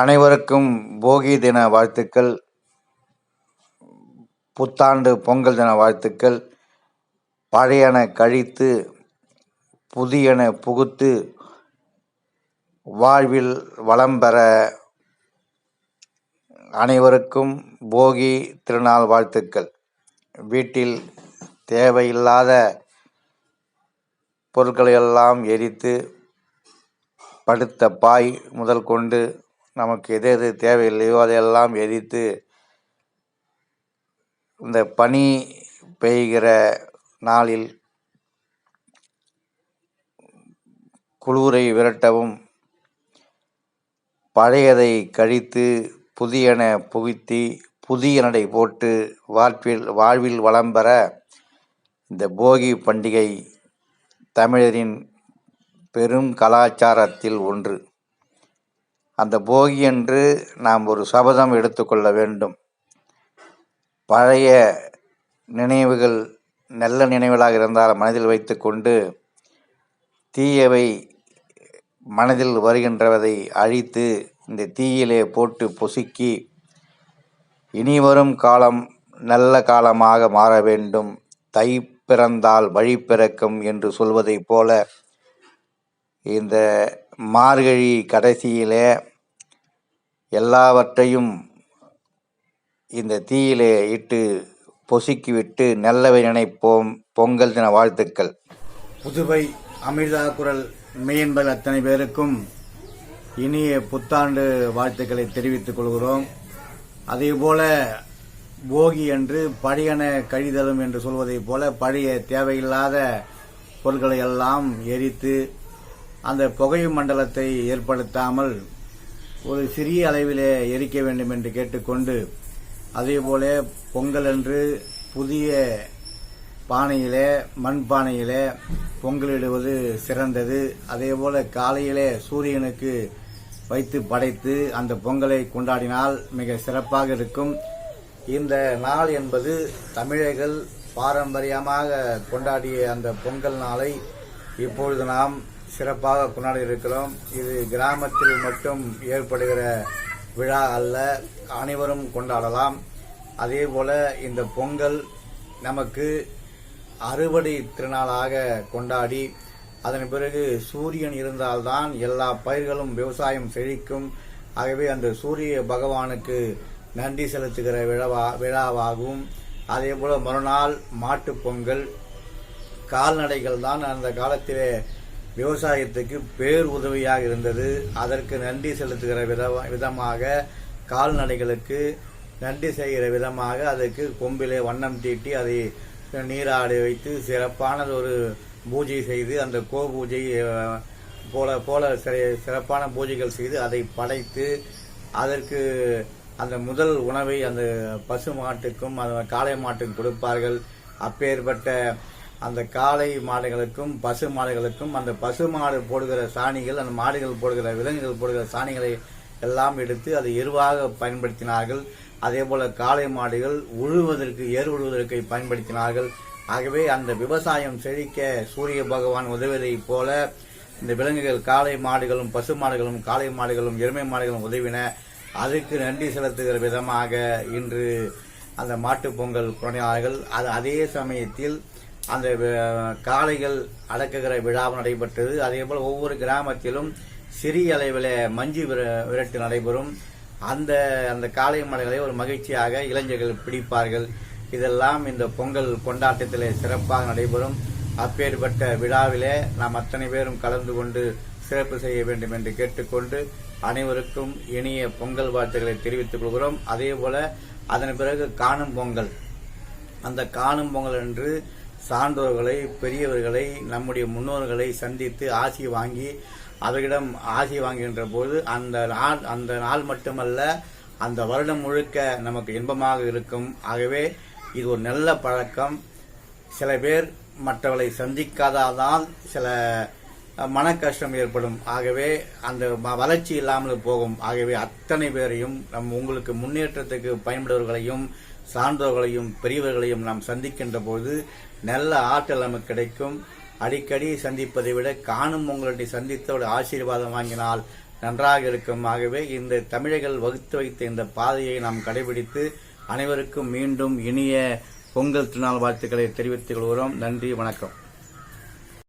அனைவருக்கும் போகி தின வாழ்த்துக்கள் புத்தாண்டு பொங்கல் தின வாழ்த்துக்கள் பழையன கழித்து புதியன புகுத்து வாழ்வில் வளம் பெற அனைவருக்கும் போகி திருநாள் வாழ்த்துக்கள். வீட்டில் தேவையில்லாத பொருட்களை எல்லாம் எரித்து படுத்த பாய் முதல் கொண்டு நமக்கு எது எது தேவையில்லையோ அதையெல்லாம் எரித்து இந்த பனி பெய்கிற நாளில் குளூரை விரட்டவும் பழையதை கழித்து புதியன புகுத்தி புதிய நடை போட்டு வாழ்வில் வாழ்வில் வளம் பெற இந்த போகி பண்டிகை தமிழரின் பெரும் கலாச்சாரத்தில் ஒன்று. அந்த போகி என்று நாம் ஒரு சபதம் எடுத்துக்கொள்ள வேண்டும். பழைய நினைவுகள் நல்ல நினைவுகளாக இருந்தால் மனதில் வைத்துக்கொண்டு தீயவை மனதில் வருகின்றவதை அழித்து இந்த தீயிலே போட்டு பொசுக்கி இனி வரும் காலம் நல்ல காலமாக மாற வேண்டும். தை பிறந்தால் வழி பிறக்கும் என்று சொல்வதைப் போல இந்த மார்கழி கடைசியிலே எல்லாவற்றையும் இந்த தீயிலே இட்டு பொசுக்கிவிட்டு நல்லவை நினைப்போம். பொங்கல் தின வாழ்த்துக்கள். புதுவை அமிர்தா குரல் மெயின்பல் அத்தனை பேருக்கும் இனிய புத்தாண்டு வாழ்த்துக்களை தெரிவித்துக் கொள்கிறோம். அதேபோல போகி என்று பழையன கழிதலும் என்று சொல்வதைப் போல பழைய தேவையில்லாத பொருட்களை எல்லாம் எரித்து அந்த புகை மண்டலத்தை ஏற்படுத்தாமல் ஒரு சிறிய அளவிலே எரிக்க வேண்டும் என்று கேட்டுக்கொண்டு அதேபோல பொங்கல் அன்று புதிய பானையிலே மண் பானையிலே பொங்கலிடுவது சிறந்தது. அதேபோல காலையிலே சூரியனுக்கு வைத்து படைத்து அந்த பொங்கலை கொண்டாடினால் மிக சிறப்பாக இருக்கும். இந்த நாள் என்பது தமிழர்கள் பாரம்பரியமாக கொண்டாடிய அந்த பொங்கல் நாளை இப்பொழுது நாம் சிறப்பாக கொண்டாடி இருக்கிறோம். இது கிராமத்தில் மட்டும் ஏற்படுகிற விழா அல்ல அனைவரும் கொண்டாடலாம். அதே போல இந்த பொங்கல் நமக்கு அறுவடை திருநாளாக கொண்டாடி அதன் பிறகு சூரியன் இருந்தால்தான் எல்லா பயிர்களும் விவசாயம் செழிக்கும். ஆகவே அந்த சூரிய பகவானுக்கு நன்றி செலுத்துகிற விழாவா விழாவாகும். அதே போல மறுநாள் மாட்டுப் பொங்கல் கால்நடைகள் தான் அந்த காலத்திலே விவசாயத்துக்கு பேர் உதவியாக இருந்தது. அதற்கு நன்றி செலுத்துகிற வித- விதமாக கால்நடைகளுக்கு நன்றி செய்கிற விதமாக அதற்கு கொம்பிலே வண்ணம் தீட்டி அதை நீராடி வைத்து சிறப்பானது ஒரு பூஜை செய்து அந்த கோ பூஜை போல போல சிறப்பான பூஜைகள் செய்து அதை படைத்து அதற்கு அந்த முதல் உணவை அந்த பசு மாட்டுக்கும் அந்த காளை மாட்டுக்கும் கொடுப்பார்கள். அப்பேற்பட்ட அந்த காளை மாடுகளுக்கும் பசு மாடுகளுக்கும் அந்த பசு மாடு போடுகிற சாணிகள் அந்த மாடுகள் போடுகிற விலங்குகள் போடுகிற சாணிகளை எல்லாம் எடுத்து அதை எருவாக பயன்படுத்தினார்கள். அதே போல காளை மாடுகள் உழுவதற்கு ஏர் உழுவதற்கு பயன்படுத்தினார்கள். ஆகவே அந்த விவசாயம் செழிக்க சூரிய பகவான் உதவியதைப் போல இந்த விலங்குகள் காளை மாடுகளும் பசு மாடுகளும் காளை மாடுகளும் எருமை மாடுகளும் உதவின. அதுக்கு நன்றி செலுத்துகிற விதமாக இன்று அந்த மாட்டுப் பொங்கல் கொண்டாடினார்கள். அது அதே சமயத்தில் அந்த காளைகள் அடக்குகிற விழா நடைபெற்றது. அதேபோல் ஒவ்வொரு கிராமத்திலும் சிறிய அளவில் மஞ்சு விர- விரட்டு நடைபெறும். அந்த அந்த காளை மலைகளை ஒரு மகிழ்ச்சியாக இளைஞர்கள் பிடிப்பார்கள். இதெல்லாம் இந்த பொங்கல் கொண்டாட்டத்தில் சிறப்பாக நடைபெறும். அப்பேற்பட்ட விழாவிலே நாம் அத்தனை பேரும் கலந்து கொண்டு சிறப்பு செய்ய வேண்டும் என்று கேட்டுக்கொண்டு அனைவருக்கும் இனிய பொங்கல் வாழ்த்துக்களை தெரிவித்துக் கொள்கிறோம். அதே போல அதன் பிறகு காணும் பொங்கல். அந்த காணும் பொங்கல் என்று சான்றோர்களை பெரியவர்களை நம்முடைய முன்னோர்களை சந்தித்து ஆசி வாங்கி அவர்களிடம் ஆசி வாங்குகின்ற போது அந்த நாள் அந்த நாள் மட்டுமல்ல அந்த வருடம் முழுக்க நமக்கு இன்பமாக இருக்கும். ஆகவே இது ஒரு நல்ல பழக்கம். சில பேர் மற்றவர்களை சந்திக்காததால் சில மன கஷ்டம் ஏற்படும். ஆகவே அந்த ம- வளர்ச்சி இல்லாமல் போகும். ஆகவே அத்தனை பேரையும் நம் உங்களுக்கு முன்னேற்றத்துக்கு பயன்படுவர்களையும் சான்றோர்களையும் பெரியவர்களையும் நாம் சந்திக்கின்ற போது நல்ல ஆற்றல் நமக்கு கிடைக்கும். அடிக்கடி சந்திப்பதை விட காணும் உங்களுடைய சந்தித்தோடு ஆசீர்வாதம் வாங்கினால் நன்றாக இருக்கும். ஆகவே இந்த தமிழர்கள் வகுத்து வைத்த இந்த பாதையை நாம் கடைபிடித்து அனைவருக்கும் மீண்டும் இனிய பொங்கல் திருநாள் வாழ்த்துக்களை தெரிவித்துக் கொள்கிறோம். நன்றி வணக்கம்.